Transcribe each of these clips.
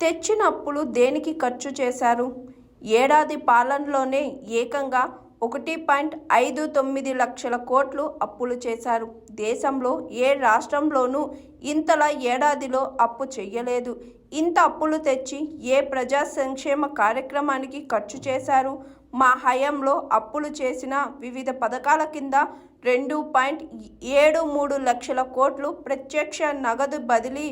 తెచ్చిన అప్పులు దేనికి ఖర్చు చేశారు? ఏడాది పాలనలోనే ఏకంగా ఒకటి పాయింట్ ఐదు తొమ్మిది లక్షల కోట్లు అప్పులు చేశారు. దేశంలో ఏ రాష్ట్రంలోనూ ఇంతలా ఏడాదిలో అప్పు చెయ్యలేదు. ఇంత అప్పులు తెచ్చి ఏ ప్రజా సంక్షేమ కార్యక్రమానికి ఖర్చు చేశారు? మా హయాంలో అప్పులు చేసిన వివిధ పథకాల కింద రెండు పాయింట్ ఏడు మూడు లక్షల కోట్లు ప్రత్యక్ష నగదు బదిలీ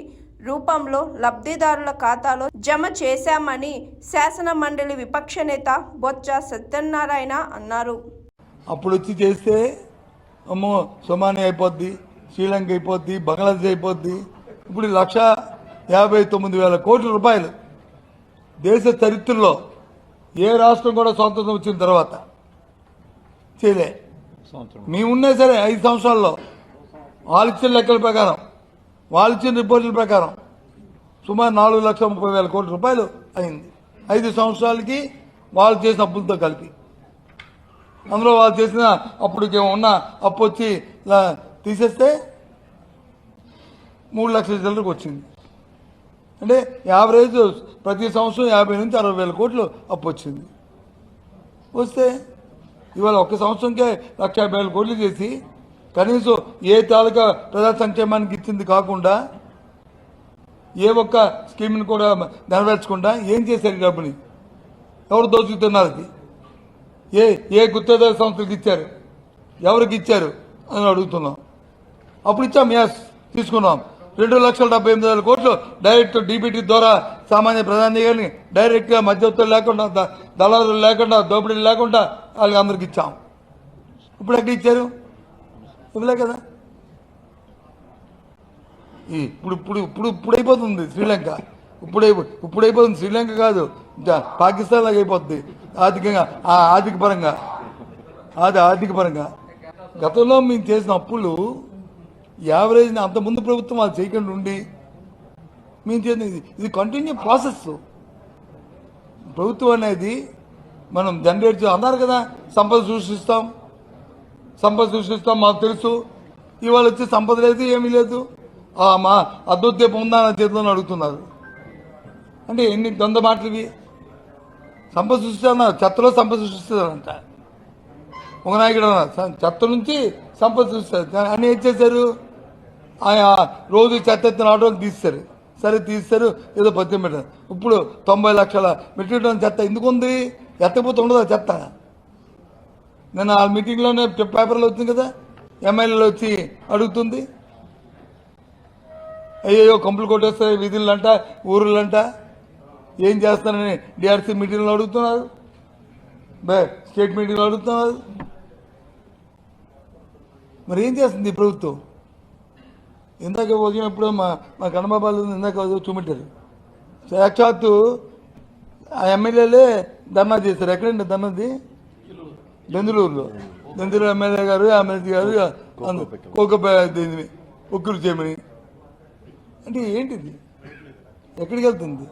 రూపంలో లబ్ధిదారుల ఖాతాలో జమ చేశామని శాసన మండలి విపక్ష నేత బొత్స సత్యనారాయణ అన్నారు. అప్పుడు వచ్చి చేస్తే అమ్మో సొమాని అయిపోద్ది శ్రీలంక అయిపోద్ది బంగ్లాదేశ్ అయిపోద్ది. ఇప్పుడు లక్ష యాభై తొమ్మిది వేల కోట్ల రూపాయలు దేశ చరిత్రలో ఏ రాష్ట్రం కూడా స్వాతంత్రం వచ్చిన తర్వాత చేయలే. మేమున్నా సరే ఐదు సంవత్సరాల్లో ఇచ్చిన లెక్కల ప్రకారం వాళ్ళు ఇచ్చిన రిపోర్టుల ప్రకారం సుమారు నాలుగు లక్షల ముప్పై వేల కోట్ల రూపాయలు అయింది. ఐదు సంవత్సరాలకి వాళ్ళు చేసిన అప్పులతో కలిపి. అందులో వాళ్ళు చేసిన అప్పుడు ఉన్న అప్పు వచ్చి తీసేస్తే మూడు లక్షల చిల్లరకు వచ్చింది. అంటే యావరేజ్ ప్రతి సంవత్సరం యాభై నుంచి అరవై వేల కోట్లు అప్పు వచ్చింది. వస్తే ఇవాళ ఒక్క సంవత్సరంకే లక్ష యాభై వేల కోట్లు చేసి కనీసం ఏ తాలూకా ప్రజా సంక్షేమానికి ఇచ్చింది కాకుండా ఏ ఒక్క స్కీమ్ని కూడా నెరవేర్చకుండా ఏం చేశారు డబ్బుని? ఎవరు దోచుకుతున్నారు అది? ఏ ఏ గుత్తేదారు సంస్థలకు ఇచ్చారు? ఎవరికి ఇచ్చారు? అని అడుగుతున్నాం. అప్పుడు ఇచ్చాం యాస్ తీసుకున్నాం. రెండు లక్షల డెబ్బై ఎనిమిది వేల కోట్లు డైరెక్ట్ డీబీటీ ద్వారా సామాన్య ప్రధాని గారిని డైరెక్ట్గా మధ్యవర్తులు లేకుండా దళారులు లేకుండా దోపిడీలు లేకుండా వాళ్ళకి అందరికి ఇచ్చాం. ఇప్పుడు ఎక్కడ ఇచ్చారు? ఇవ్వలే కదా. ఈ ఇప్పుడు ఇప్పుడు ఇప్పుడు ఇప్పుడు అయిపోతుంది శ్రీలంక. ఇప్పుడు ఇప్పుడు అయిపోతుంది శ్రీలంక కాదు. పాకిస్తాన్ లాగా అయిపోతుంది ఆర్థికంగా ఆ ఆర్థిక పరంగా. అది ఆర్థిక పరంగా. గతంలో మేము చేసిన అప్పులు యావరేజ్ అంత ముందు ప్రభుత్వం అది చేయకుండా ఉండి మేము చేసిన ఇది. కంటిన్యూ ప్రాసెస్ ప్రభుత్వం అనేది మనం జనరేట్ అన్నారు కదా సంపద సృష్టిస్తాం. సంపద సృష్టిస్తాం మాకు తెలుసు. ఇవాళ వచ్చి సంపద లేదు ఏమీ లేదు. మా అద్భుతీపం ఉందా అని చేతిలో అడుగుతున్నారు. అంటే ఎన్ని దొంద మాటలు ఇవి సంపద సృష్టిస్తున్నారు చెత్తలో సంపద సృష్టిస్తారంట. ఒక నాయకుడు అన్నారు. చెత్త నుంచి సంపద సృష్టిస్తారు. అని ఏం చేశారు? ఆయన రోజు చెత్త ఎత్తిన ఆటోలు తీస్తారు సరే తీస్తారు ఏదో పద్దెనిమిది పెట్టారు. ఇప్పుడు తొంభై లక్షల మెట్రిక్ టన్ చెత్త ఎందుకు ఉంది ఎత్తకపోతే ఉండదు ఆ చెత్త నేను ఆ మీటింగ్లోనే పేపర్లో వచ్చింది కదా ఎమ్మెల్యేలు వచ్చి అడుగుతుంది. అయ్యో కంపులు కొట్టేస్తాయి వీధులంట ఊరులంట ఏం చేస్తానని డిఆర్సీ మీటింగ్లో అడుగుతున్నారు. బే స్టేట్ మీటింగ్లో అడుగుతున్నారు. మరి ఏం చేస్తుంది ప్రభుత్వం? ఇందాక వచ్చినప్పుడు మా మా కన్నబాబాలు ఇందాక చూపెట్టారు. సాక్షాత్తు ఆ ఎమ్మెల్యేలే ధర్నా చేశారు. ఎక్కడండి ధర్నాది? బెందులూరులో బెందులూరు ఎమ్మెల్యే గారు ఎమ్మెల్యే గారు కోకపై ఒక్కరు చేయమని. అంటే ఏంటిది? ఎక్కడికి వెళ్తుంది?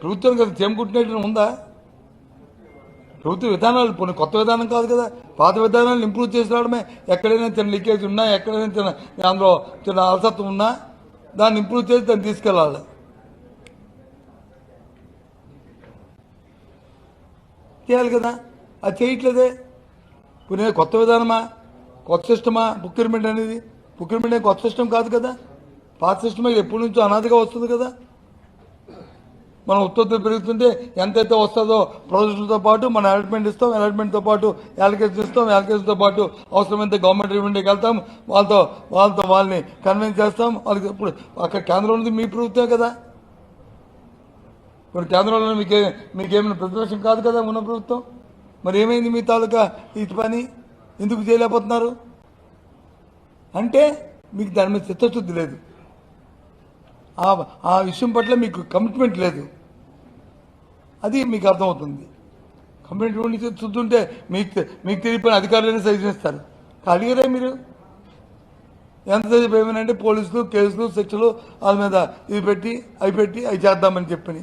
ప్రభుత్వం కదా చేమకుంటున్నట్టు ఉందా? ప్రభుత్వ విధానాలు పోనీ కొత్త విధానం కాదు కదా. పాత విధానాలు ఇంప్రూవ్ చేసి రావడమే ఎక్కడైనా చిన్న లీకేజ్ ఉన్నా ఎక్కడైనా చిన్న అందులో చిన్న అలసత్వం ఉన్నా దాన్ని ఇంప్రూవ్ చేసి దాన్ని తీసుకెళ్ళాలి. చేయాలి కదా? అది చేయట్లేదే? ఇప్పుడు కొత్త విధానమా? కొత్త సిస్టమా? ప్రొక్యూర్మెంట్ అనేది? ప్రొక్యూర్మెంట్ అనేది కొత్త సిస్టమ్ కాదు కదా? పాత సిస్టమ్ ఎప్పటి నుంచో అనాదిగా వస్తుంది కదా? మనం ఉత్పత్తులు పెరుగుతుంటే ఎంతైతే వస్తుందో ప్రాజెక్టులతో పాటు మనం అలాట్మెంట్ ఇస్తాం అలాట్మెంట్తో పాటు యాలికేషన్ ఇస్తాం యాలికేషన్తో పాటు అవసరమైతే గవర్నమెంట్ రెవెన్యూకి వెళ్తాం వాళ్ళతో వాళ్ళతో వాళ్ళని కన్విన్స్ చేస్తాం వాళ్ళకి ఇప్పుడు అక్కడ కేంద్రం ఉంది మీ ప్రభుత్వమే కదా? మరి కేంద్రంలో మీకే మీకేమైనా ప్రతిపక్షం కాదు కదా ఉన్న ప్రభుత్వం? మరి ఏమైంది మీ తాలూకా ఈ పని? ఎందుకు చేయలేకపోతున్నారు? అంటే మీకు దాని మీద చిత్తశుద్ధి లేదు. ఆ విషయం పట్ల మీకు కమిట్మెంట్ లేదు. అది మీకు అర్థమవుతుంది. కమిట్మెంట్ చూస్తుంటే మీకు మీకు తెలియపోయిన అధికారులైనా సజెషన్ ఇస్తారు అడిగారే మీరు? ఎంతసేపు ఏమనంటే పోలీసులు కేసులు శిక్షలు వాళ్ళ మీద ఇది పెట్టి అవి పెట్టి అవి చేద్దామని చెప్పని.